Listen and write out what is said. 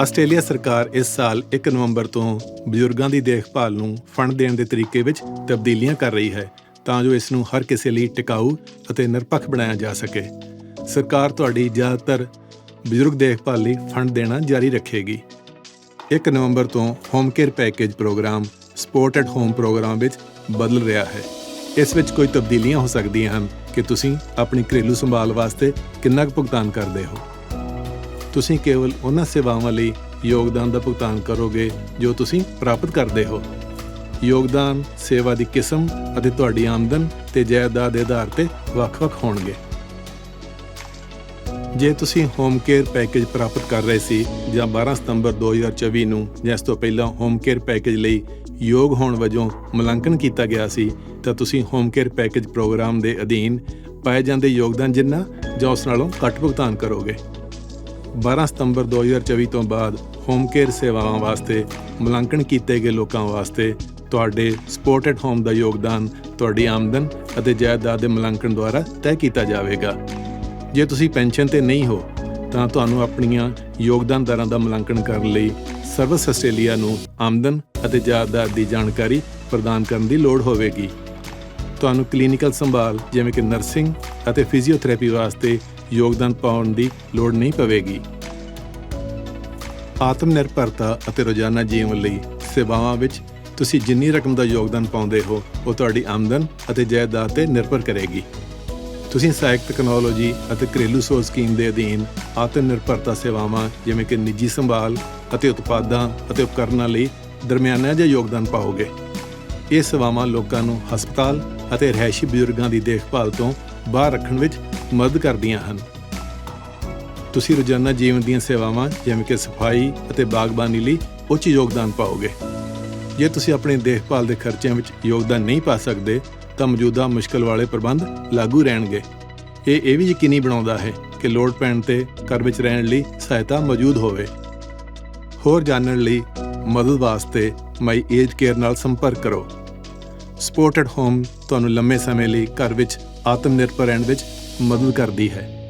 Australia ਸਰਕਾਰ ਇਸ ਸਾਲ 1 ਨਵੰਬਰ ਤੋਂ ਬਜ਼ੁਰਗਾਂ ਦੀ ਦੇਖਭਾਲ ਨੂੰ ਫੰਡ ਦੇਣ ਦੇ ਤਰੀਕੇ ਵਿੱਚ ਤਬਦੀਲੀਆਂ ਕਰ ਰਹੀ ਹੈ, ਤਾਂ ਜੋ ਇਸ ਨੂੰ ਹਰ ਕਿਸੇ ਲਈ ਟਿਕਾਊ ਅਤੇ ਨਿਰਪੱਖ ਬਣਾਇਆ ਜਾ ਸਕੇ। ਸਰਕਾਰ ਤੁਹਾਡੀ ਜ਼ਿਆਦਾਤਰ ਬਜ਼ੁਰਗ ਦੇਖਭਾਲ ਲਈ ਫੰਡ ਦੇਣਾ ਜਾਰੀ ਰੱਖੇਗੀ। 1 ਨਵੰਬਰ ਤੋਂ home care package programme, support at home programme ਵਿੱਚ ਬਦਲ ਰਿਹਾ ਹੈ। ਇਸ ਵਿੱਚ ਕੋਈ ਤਬਦੀਲੀਆਂ ਹੋ ਸਕਦੀਆਂ ਹਨ ਕਿ ਤੁਸੀਂ ਆਪਣੀ ਘਰੇਲੂ ਸੰਭਾਲ ਵਾਸਤੇ ਕਿੰਨਾ ਕੁ ਭੁਗਤਾਨ ਕਰਦੇ ਹੋ। ਤੁਸੀਂ ਕੇਵਲ ਉਹਨਾਂ ਸੇਵਾਵਾਂ ਲਈ ਯੋਗਦਾਨ ਦਾ ਭੁਗਤਾਨ ਕਰੋਗੇ ਜੋ ਤੁਸੀਂ ਪ੍ਰਾਪਤ ਕਰਦੇ ਹੋ। ਯੋਗਦਾਨ, ਸੇਵਾ ਦੀ ਕਿਸਮ ਅਤੇ ਤੁਹਾਡੀ ਆਮਦਨ ਤੇ ਜਾਇਦਾਦ ਦੇ ਆਧਾਰ ਤੇ ਵੱਖ-ਵੱਖ ਹੋਣਗੇ। ਜੇ ਤੁਸੀਂ ਹੋਮ ਕੇਅਰ ਪੈਕੇਜ ਪ੍ਰਾਪਤ ਕਰ ਰਹੇ ਸੀ ਜਾਂ 12 ਸਤੰਬਰ 2024 ਨੂੰ ਜਾਂ ਇਸ ਤੋਂ ਪਹਿਲਾਂ ਹੋਮ ਕੇਅਰ ਪੈਕੇਜ ਲਈ ਯੋਗ ਹੋਣ ਵਜੋਂ ਮੁਲਾਂਕਣ ਕੀਤਾ ਗਿਆ ਸੀ, ਤਾਂ ਤੁਸੀਂ ਹੋਮ ਕੇਅਰ ਪੈਕੇਜ ਪ੍ਰੋਗਰਾਮ ਦੇ ਅਧੀਨ ਪਾਏ ਜਾਂਦੇ ਯੋਗਦਾਨ ਜਿੰਨਾ ਜਾਂ ਉਸ ਨਾਲੋਂ ਘੱਟ ਭੁਗਤਾਨ ਕਰੋਗੇ। 12 ਸਤੰਬਰ 2024 ਤੋਂ ਬਾਅਦ ਹੋਮ ਕੇਅਰ ਸੇਵਾਵਾਂ ਵਾਸਤੇ ਮੁਲਾਂਕਣ ਕੀਤੇ ਗਏ ਲੋਕਾਂ ਵਾਸਤੇ ਤੁਹਾਡੇ ਸਪੋਰਟਡ ਹੋਮ ਦਾ ਯੋਗਦਾਨ, ਤੁਹਾਡੀ ਆਮਦਨ ਅਤੇ ਜਾਇਦਾਦ ਦੇ ਮੁਲਾਂਕਣ ਦੁਆਰਾ ਤੈਅ ਕੀਤਾ ਜਾਵੇਗਾ। ਜੇ ਤੁਸੀਂ ਪੈਨਸ਼ਨ ਤੇ ਨਹੀਂ ਹੋ, ਤਾਂ ਤੁਹਾਨੂੰ ਆਪਣੀਆਂ ਯੋਗਦਾਨ ਦਰਾਂ ਦਾ ਮੁਲਾਂਕਣ ਕਰਨ ਲਈ ਸਰਵਿਸ ਆਸਟ੍ਰੇਲੀਆ ਨੂੰ ਆਮਦਨ ਅਤੇ ਜਾਇਦਾਦ ਦੀ ਜਾਣਕਾਰੀ ਪ੍ਰਦਾਨ ਕਰਨ ਦੀ ਲੋੜ ਹੋਵੇਗੀ। ਤੁਹਾਨੂੰ ਕਲੀਨਿਕਲ ਸੰਭਾਲ ਜਿਵੇਂ ਕਿ ਨਰਸਿੰਗ ਅਤੇ ਫਿਜ਼ੀਓਥੈਰੇਪੀ ਵਾਸਤੇ ਯੋਗਦਾਨ ਪਾਉਣ ਦੀ ਲੋੜ ਨਹੀਂ ਪਵੇਗੀ। ਆਤਮ ਨਿਰਭਰਤਾ ਅਤੇ ਰੋਜ਼ਾਨਾ ਜੀਵਨ ਲਈ ਸੇਵਾਵਾਂ ਵਿੱਚ ਤੁਸੀਂ ਜਿੰਨੀ ਰਕਮ ਦਾ ਯੋਗਦਾਨ ਪਾਉਂਦੇ ਹੋ, ਉਹ ਤੁਹਾਡੀ ਆਮਦਨ ਅਤੇ ਜਾਇਦਾਦ ਤੇ ਨਿਰਭਰ ਕਰੇਗੀ। ਤੁਸੀਂ ਸਹਾਇਕ ਤਕਨਾਲੋਜੀ ਅਤੇ ਘਰੇਲੂ ਸੋਚ ਸਕੀਮ ਦੇ ਅਧੀਨ ਆਤਮ ਨਿਰਭਰਤਾ ਸੇਵਾਵਾਂ ਜਿਵੇਂ ਕਿ ਨਿੱਜੀ ਸੰਭਾਲ ਅਤੇ ਉਤਪਾਦਾਂ ਅਤੇ ਉਪਕਰਨਾਂ ਲਈ ਦਰਮਿਆਨਾ ਜਿਹਾ ਯੋਗਦਾਨ ਪਾਓਗੇ। ਇਹ ਸੇਵਾਵਾਂ ਲੋਕਾਂ ਨੂੰ ਹਸਪਤਾਲ ਅਤੇ ਰਿਹਾਇਸ਼ੀ ਬਜ਼ੁਰਗਾਂ ਦੀ ਦੇਖਭਾਲ ਤੋਂ ਬਾਹਰ ਰੱਖਣ ਵਿੱਚ ਮਦਦ ਕਰਦੀਆਂ ਹਨ। ਤੁਸੀਂ ਰੋਜ਼ਾਨਾ ਜੀਵਨ ਦੀਆਂ ਸੇਵਾਵਾਂ, ਜਿਵੇਂ ਕਿ ਸਫ਼ਾਈ ਅਤੇ ਬਾਗਬਾਨੀ ਲਈ ਉੱਚ ਯੋਗਦਾਨ ਪਾਓਗੇ। ਜੇ ਤੁਸੀਂ ਆਪਣੀ ਦੇਖਭਾਲ ਦੇ ਖਰਚਿਆਂ ਵਿੱਚ ਯੋਗਦਾਨ ਨਹੀਂ ਪਾ ਸਕਦੇ, ਤਾਂ ਮੌਜੂਦਾ ਮੁਸ਼ਕਲ ਵਾਲੇ ਪ੍ਰਬੰਧ ਲਾਗੂ ਰਹਿਣਗੇ। ਇਹ ਇਹ ਵੀ ਯਕੀਨੀ ਬਣਾਉਂਦਾ ਹੈ ਕਿ ਲੋੜ ਪੈਣ ਤੇ ਘਰ ਵਿੱਚ ਰਹਿਣ ਲਈ ਸਹਾਇਤਾ ਮੌਜੂਦ ਹੋਵੇ। ਹੋਰ ਜਾਣਨ ਲਈ ਮਦਦ ਵਾਸਤੇ ਮਾਈ ਏਜ ਕੇਅਰ ਨਾਲ ਸੰਪਰਕ ਕਰੋ। ਸਪੋਰਟਡ ਹੋਮ ਤੁਹਾਨੂੰ ਲੰਮੇ ਸਮੇਂ ਲਈ ਘਰ ਵਿੱਚ ਆਤਮ ਨਿਰਭਰ ਰਹਿਣ ਵਿੱਚ ਮਦਦ ਕਰਦੀ ਹੈ।